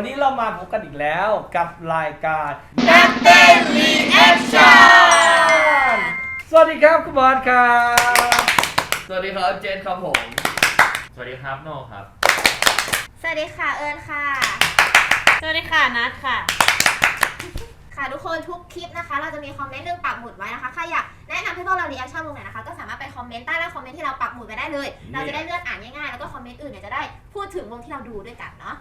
วันนี้เรามาพบกันอีกแล้วกับรายการนักเต้น Reaction สวัสดีครับคุณบอลครับ สวัสดีครับเจนครับผม สวัสดีครับโนครับ สวัสดีค่ะเอิญค่ะ สวัสดีค่ะนัทค่ะ ค่ะทุกคนทุกคลิปนะคะ เราจะมีคอมเมนต์หนึ่งปักหมุดไว้นะคะใครอยากแนะนำให้พวกเรารีแอคชั่นวงไหนนะคะก็สามารถไปคอมเมนต์ใต้ล่างคอมเมนต์ที่เราปักหมุดไว้ได้เลย เราจะได้เลื่อนอ่านง่ายๆแล้วก็คอมเมนต์อื่นเนี่ยจะได้พูดถึงวงที่เราดูด้วยกันเนาะ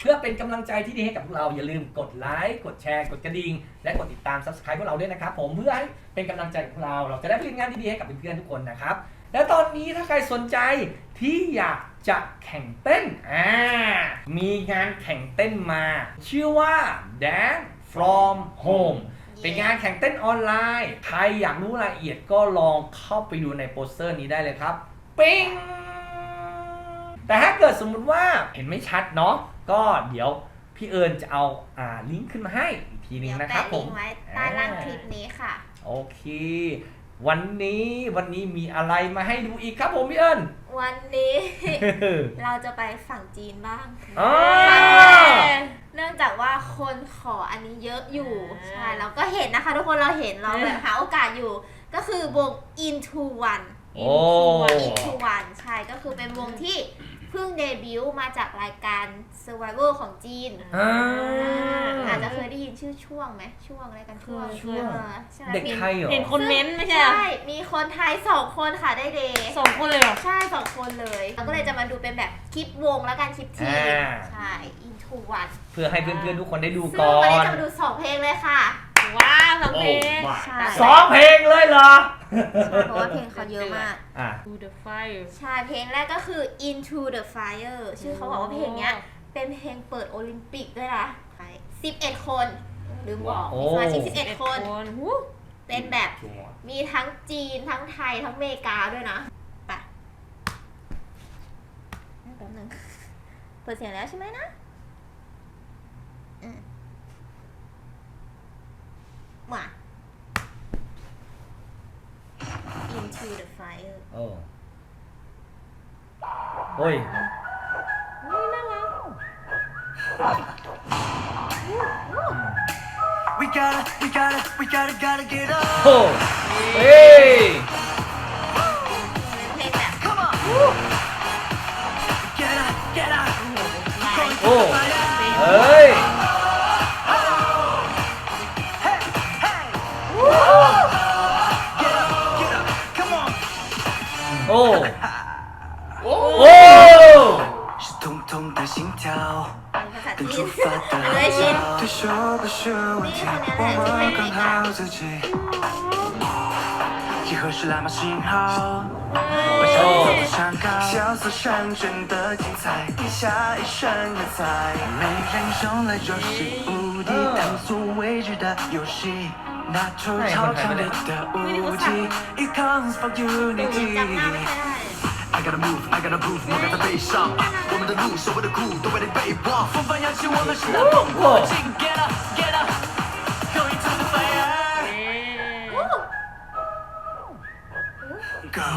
เพื่อเป็นกำลังใจที่ดีให้กับพวกเราอย่าลืมกดไลค์กดแชร์กดกระดิ่งและกดติดตาม subscribe พวกเราด้วยนะครับผมเพื่อให้เป็นกำลังใจกับพวกเราเราจะได้ผลิตงานดีๆให้กับเพื่อนๆทุกคนนะครับและตอนนี้ถ้าใครสนใจที่อยากจะแข่งเต้นอ่ามีงานแข่งเต้นมา ชื่อว่า Dance from Home เป็นงานแข่งเต้นออนไลน์ ใครอยากรู้รายละเอียดก็ลองเข้าไปดูในโปสเตอร์นี้ได้เลยครับ ปิ้ง แต่ถ้าเกิดสมมุติว่าเห็นไม่ชัดเนาะ ก็เดี๋ยวพี่เอิญจะเอาอ่าลิงก์ขึ้นมาให้อีกทีนึงเดี๋ยวนะครับแปะผลิมงก์ไว้ใต้ล่างคลิปนี้ค่ะ โอเค วันนี้วันนี้มีอะไรมาให้ดูอีกครับผมพี่เอิญวันนี้ เราจะไปฝั่งจีนบ้างอ๋อ เนื่องจากว่าคนขออันนี้เยอะอยู่อ่าใช่เราก็เห็นนะคะ ทุกคนเราเห็นเราแบบหาโอกาสอยู่ ก็คือวง Into One โอ้ Into One ใช่ก็คือเป็นวงที่เพิ่งเดบิวต์มาจากรายการ Survivor ของจีน อ่า อาจจะเคยได้ยินชื่อช่วงไหมช่วงอะไรกันช่วงช่วง เออใช่ไหมเด็กไทยเหรอ เห็นคนเม้นต์ไม่ใช่เหรอใช่ มีคนไทยสองคนค่ะได้เดย์สองคนเลยเหรอ ใช่สองคนเลยเราก็เลยจะมาดูเป็นแบบคลิปวงแล้วกันคลิปทีมอ่า ใช่ Into One เพื่อให้เพื่อนๆทุกคนได้ดูซึ่งก่อวันนี้น จะมาดูสองเพลงเลยค่ะ ว้าวสองเพลงโอ้ใช่ สองเพลงเลยเหรอ เพราะว่าเพลงเขาเยอะมาก อะ To the fire ใช่ เพลงแรกก็คือ Into the Fire ชื่อเขาบอกว่าเพลงเนี้ย เป็นเพลงเปิดโอลิมปิกด้วยนะ11 คนลืมบอกโอ้มีสมาชิก11 คน หูเต้นแบบมีทั้งจีนทั้งไทยทั้งอเมริกาด้วยนะไปแป๊บนึงเปิดเสียงแล้วใช่ไหมนะอืม โอ้ย นี่น่ารัก We gotta, we gotta, we gotta, gotta get up. โอ้เฮ้ย เป็นเพลงแบบ Come on. Get up, get up. Going โอ้ to the fire. เฮ้ย Hey, hey. Get up, get up. Come on. โอ้ โอ้ 通通的心跳，等出发的号。对手不是问题，我们看好自己。集合是蓝码信号，我尝试上高。潇洒上阵的精彩，下一瞬的彩。人生来就是无敌，探索未知的游戏，拿出超强力的武器。It comes for you, me. I gotta move, I gotta groove, I got the bass up. Woman the loose, over the cool, the way they bay walk. 风帆扬起我们是南风，我进 get up, get up, going to the fire. Go.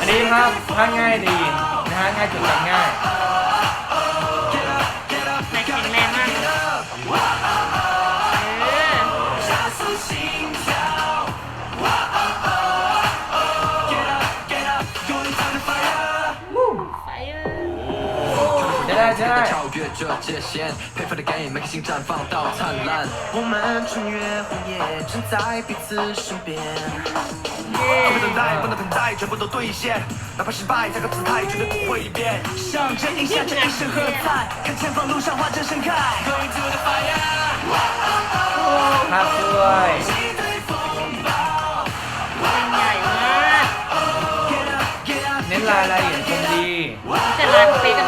อันนี้ภาพภาพง่ายดีนะฮะง่ายจดจำง่าย 这界限，配合的 game，每颗心绽放到灿烂。我们穿越红叶，站在彼此身边。不等待，不能等待，全部都兑现。哪怕失败，这个姿态绝对不会变。上阵迎下这一声喝彩，看前方路上花正盛开。Going to the fire， ภาพด้วย 击退风暴。 เพลงใหญ่มาก Get up, get up， เน้นรายละเอียดคงดี แต่ลายเขาเป๊ะกัน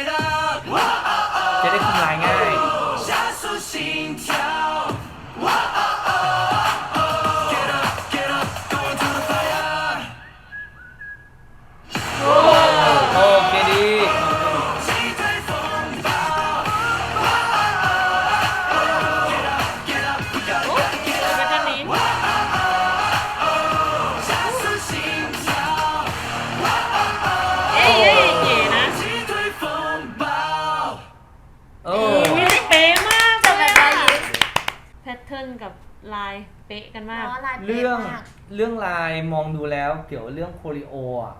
ายเป๊ะกันมากเนาะลายเรื่องป๊ะมาก เรื่องลายมองดูแล้วเกี่ยวกับเรื่องโคริโออะ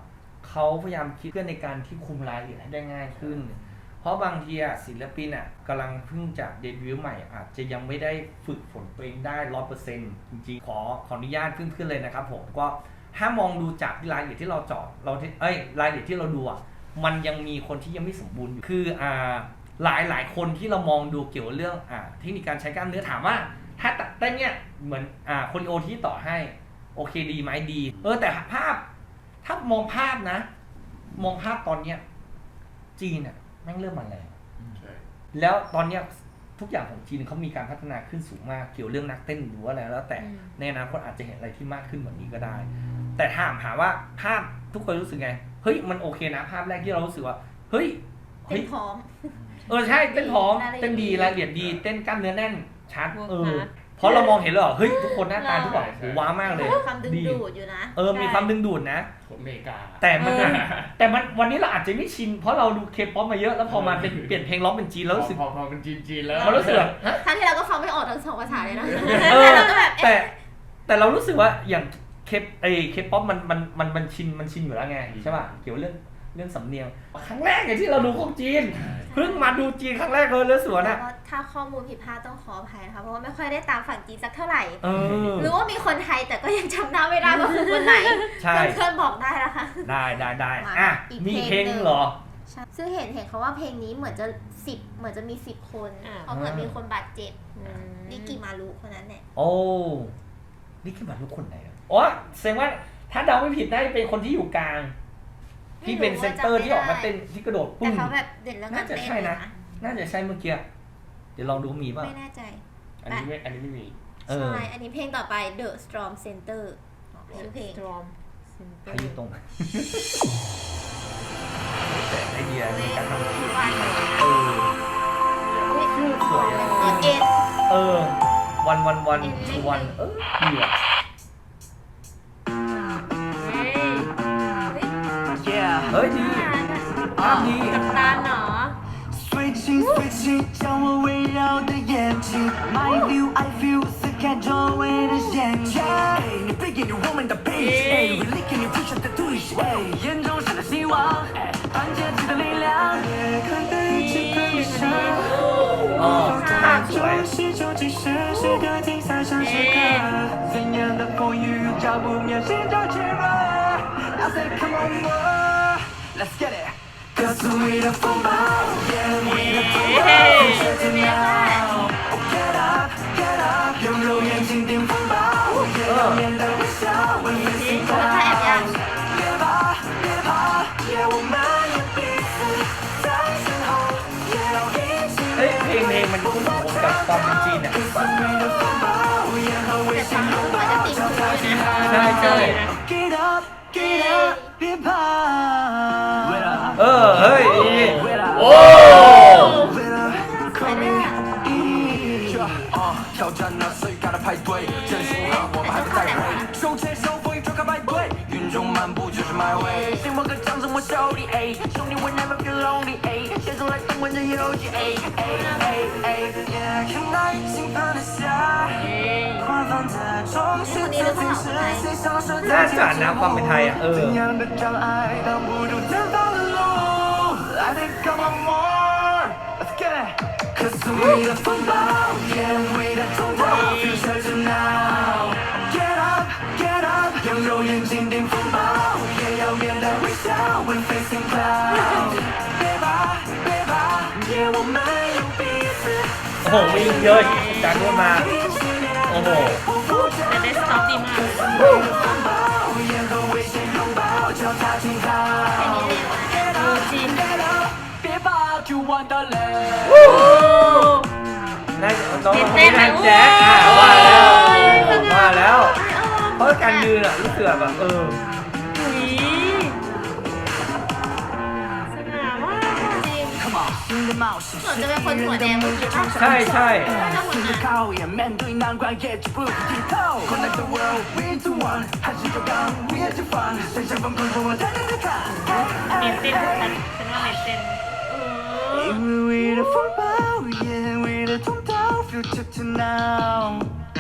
เขาพยายามคิดเพื่อในการที่คุมรายละเอียดให้ได้ง่ายขึ้น เพราะบางทีอะศิลปินอะกำลังเพิ่งจะเดบิวต์ใหม่อาจจะยังไม่ได้ฝึกฝนตัวเองได้ร้อยเปอร์เซ็นต์จริงๆ ขอขออนุญาตเพื่อนๆเลยนะครับผมก็ถ้ามองดูจากรายละเอียดที่เราเจาะเราที่เอ้ยรายละเอียดที่เราดูอะมันยังมีคนที่ยังไม่สมบูรณ์อยู่คืออ่าหลายหลายคนที่เรามองดูเกี่ยวกับเรื่องอ่าเทคนิคการใช้กล้ามเนื้อถามว่า ถ้าตัดได้เนี่ยเหมือนอ่าโคริโอที่ต่อให้ โอเคดีไหมดี เออแต่ภาพ ถ้ามองภาพนะ มองภาพตอนเนี้ย จีนอะแม่งเริ่มมาแรงแล้วตอนเนี้ยทุกอย่างของจีนเขามีการพัฒนาขึ้นสูงมากเกี่ยวเรื่องนักเต้นหรือว่าอะไรแล้ว แต่อืม ในอนาคตอาจจะเห็นอะไรที่มากขึ้นกว่านี้ก็ได้ แต่ถามหาว่าภาพทุกคนรู้สึกไงเฮ้ยมันโอเคนะ ภาพแรกที่เรารู้สึกว่าเฮ้ยเต็เฮ้ยมพร้อม เออใช่เต้นพร้อมรายละเอียดเต้นดีรายละเอียดดี เต้นกล้ามเนื้อแน่นชัด Work เออ hard เพราะเรามองเห็นเลยเหรอเฮ้ยทุกคนหน้าตาใช่ทุกแบบโหว้าวมากเลยความดึงดูดอยู่นะเออมีความดึงดูดนะคนอเมริกา แต่มันเออแต่มันวันนี้เราอาจจะไม่ชิน เพราะเราดูเคป๊อปมาเยอะแล้วพอมาเป็นเปลี่ยนเพลงร้องเป็นจีนแล้วรู้สึกพอพอเป็นจีนจีนแล้วมันรู้สึกแบบฮะครั้งที่เราก็ฟังไม่ออกทั้งสองภาษาเลยนะเออเราก็แบบแต่เอ๊ะแต่เรารู้สึกว่าอย่างเคปไอเคป๊อปมันมันมันมันชินมันชินอยู่แล้วไงใช่ป่ะเกี่ยวเรื่อง เรื่องสำเนียงครั้งแรกไงที่เราดูของจีนเพิ่งมาดูจีนครั้งแรกเลยแล้วสวนแล้อะวก็ถ้าข้อมูลผิดพลาดต้องขออภัยนะคะเพราะว่าไม่ค่อยได้ตามฝั่งจีนสักเท่าไหร่เออรู้ว่ามีคนไทยแต่ก็ยังจำหน้าไม่ได้ว่าคือคนไหนใช่เพื่อนๆบอกได้นะคะได้ได้ได้มาอะอีกมีเพเพลลงงหนึ่งเหรอใช่ซึ่งเห็นเห็นเขาว่าเพลงนี้เหมือนจะสิบเหมือนจะมีสิบคนอ่าเพราะเหมือนมีคนบาดเจ็บอืมนิกกี้มารุคนนั้นเนี่ยโอ้นี่คือบัตรลูกคนไหนอะอ๋อแสดงว่าถ้าเดาไม่ผิดน่าจะเป็นคนที่อยู่กลาง ที่เป็นเซนเตอร์ที่ออกมาเต้นที่กระโดดปุ้แต่งเขาแบบเด่นเรื่องการน่าจะเต้นใช่เลยนะนะน่าจะใช่เมื่อกี้เดี๋ยวลองดูมีป่ะไม่แน่ใจ อันนี้ไม่อันนี้ไม่มีเออใช่อันนี้เพลงต่อไป The Storm Center ชื่อเพลงสตรอมเซนเตอพายุร์ตรงแต่ไอเดียในการทำวันเออชื่อสวยอะเอ็นเออวันวันวันเอ็นเล็กวันเออดีว่ะ เฮ้ยดีภาพดี กัปตันเหรอ 随情随情将我围绕的眼睛，My view I view，撕开周围的陷阱。你背给你我们的 page，哎，really 给你 push the push，哎，眼中闪着希望，哎，团结起的力量。别看得一起喷射， อ๋อภาพสวย 是究竟是是个精彩像时刻，怎样的风雨脚不免心中起热。I say come on more，let's get it。歌词里的风暴，眼里的风暴，却怎样？Get up, get up，用肉眼睛顶风暴，也要面带微笑，问你心跳。别怕，别怕，也我们有彼此在身后，也要一起 เฮ้ยเพลงเพลงมันคุ้นๆกับความเป็นจีนอ่ะ 歌词里的风暴，眼和微 แต่ 笑 ฟัง 拥 เหมือนจะติด 抱， หู 脚踏 นะ ใช่ใช่ Get up, get up，别怕。 排队，真心话我们还不在位，手牵手风雨传开百倍，云中漫步就是 my way。星光歌唱生活手里，哎，兄弟 we never feel lonely，哎，携手来当关键游击，哎哎哎哎。夜看那倾盆的下，狂放的中学究竟是谁享受在这南方没他呀，呃。怎样的障碍挡不住前方的路？I think I'm on more，let's get it。可是你的风暴，眼泪的痛。 โอ้โหมีเยอะจัดก้นมา โอ้โห แต่เดสก์ท็อปดีมากดูจริงต้องคนนี้น่าแจ๊คอ่าแล้วมาแล้ว เพราะการยืนอะรู้สึกแบบเออ เหมือนจะเป็นคนหัวแดงใช่ใช่เน็ตเต้นฉันฉันว่าเน็ตเต้น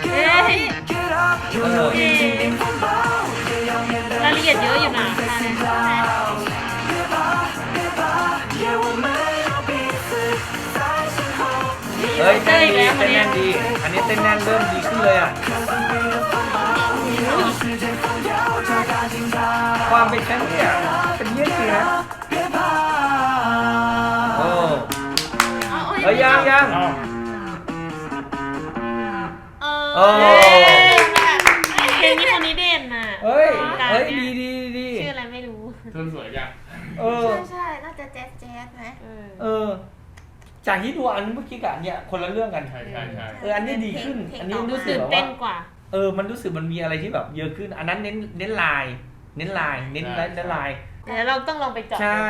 เฮ้ยรายละเอียดเยอะอยู่นะ เฮ้ยเต้นดีเต้นแน่นดี อันนี้เต้นแน่นเริ่มดีขึ้นเลยอะ ความเป็นแชมป์เนี่ยเป็นเยี่ยมจรินะโอ้เฮ้ยยังยังเออเพลงนี้คนนี้เด่นนะเฮ้ยเฮ้ยดีดีดีชื่ออะไรไม่รู้ทุนสวยจังเออ ใช่ใช่น่าจะแจ๊สแจ๊สไหมเออ จากที่ดูอันเมื่อกี้กับอันเนี่ยคนละเรื่องกัน ใช่ใช่ใช่เอออันนี้ดีขึ้นอันนี้รู้สึกตื่นแบบเต้ว่านกว่า เออมันรู้สึกมันมีอะไรที่แบบเยอะขึ้น อันนั้นเน้นเน้นลาย เน้นลายเน้นใช่เน้นลาย เดี๋ยวเราต้องลองไปเจาะใช่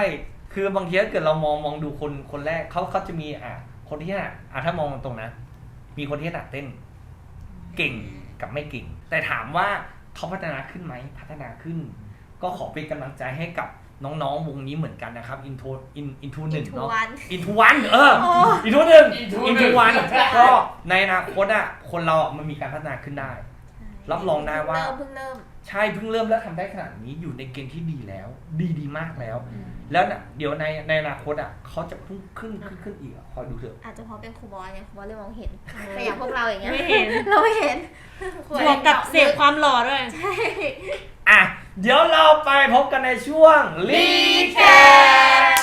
คือบางทีถ้าเกิดเรามองมองดูคนคนแรกเขาเขาจะมีอะคนที่อะอะถ้ามองตรงๆนะ มีคนที่ถนัดเต้น เก่งกับไม่เก่ง แต่ถามว่าเขาพัฒนาขึ้นไหม พัฒนาขึ้น ก็ขอเป็นกำลังใจให้กับ น้องๆวงนี้เหมือนกันนะครับ อินโทอินอินทูหนึ่งทุกเนาะ วันอินทูวันเออโอ้ อินทูหนึ่ง Into อินทูหนึ่งวันก็ในอนาคตอะคนเราอะมันมีการพัฒนาขึ้นได้ รับรองได้ว่าเริ่มเพิ่งเริ่ม ใช่เพิ่งเริ่มแล้วทำได้ขนาดนี้อยู่ในเกณฑ์ที่ดีแล้ว ดีดีมากแล้วแล้วน่ะเดี๋ยวในในอนาคตอะเขาจะพุ่งขึ้นขึ้นขึ้นอีกอะคอยดูเถอะ อาจจะเพราะเป็นครูบอยไงครูบอยเลยมองเห็นแต่อย่างพวกเราอย่างเงี้ยไม่เห็น เราไม่เห็นบวกกับเสพความหล่อด้วย ใช่ อะ เดี๋ยวเราไปพบกันในช่วงรีแคป